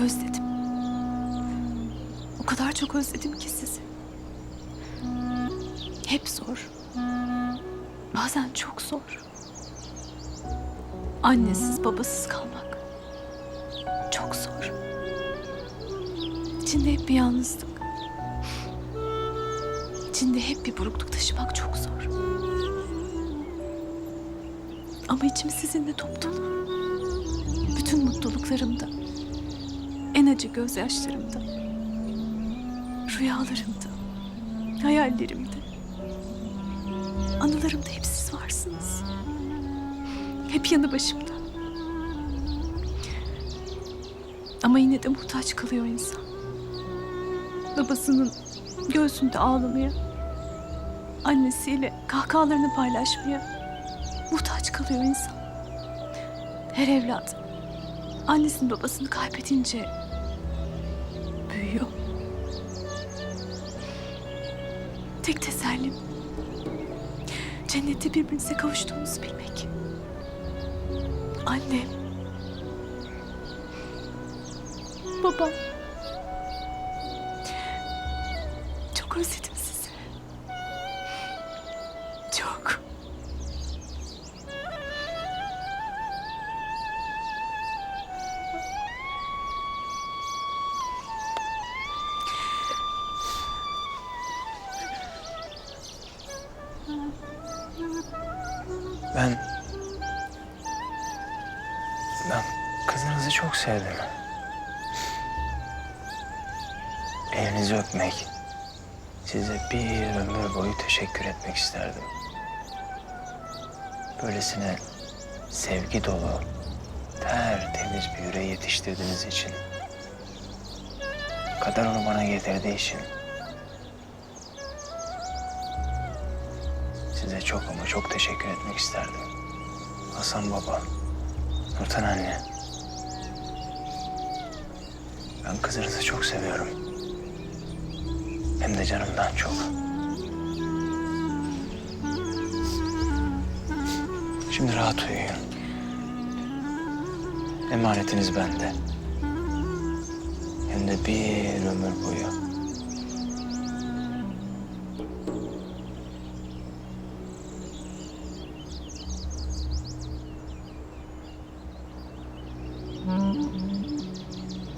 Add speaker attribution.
Speaker 1: Özledim. O kadar çok özledim ki sizi. Hep zor. Bazen çok zor. Annesiz babasız kalmak. Çok zor. İçinde hep bir yalnızlık. İçinde hep bir burukluk taşımak çok zor. Ama içim sizinle dolu. Bütün mutluluklarımda, en acı gözyaşlarımda, rüyalarımda, hayallerimde, anılarımda hep siz varsınız. Hep yanı başımda. Ama yine de muhtaç kalıyor insan. Babasının göğsünde ağlamaya, annesiyle kahkahalarını paylaşmaya muhtaç kalıyor insan. Her evlat annesini babasını kaybedince büyüyor. Tek tesellim cennette birbirinize kavuştuğumuzu bilmek. Annem. Babam. Çok özledim
Speaker 2: Ben... Ben kızınızı çok sevdim. Elinizi öpmek, size bir ömür boyu teşekkür etmek isterdim. Böylesine sevgi dolu, tertemiz bir yüreği yetiştirdiğiniz için. Kader onu bana getirdiği için. Size çok ama çok teşekkür etmek isterdim. Hasan baba, Nurten anne. Ben kızınızı çok seviyorum. Hem de canımdan çok. Şimdi rahat uyuyun. Emanetiniz bende. Hem de bir ömür boyu. Música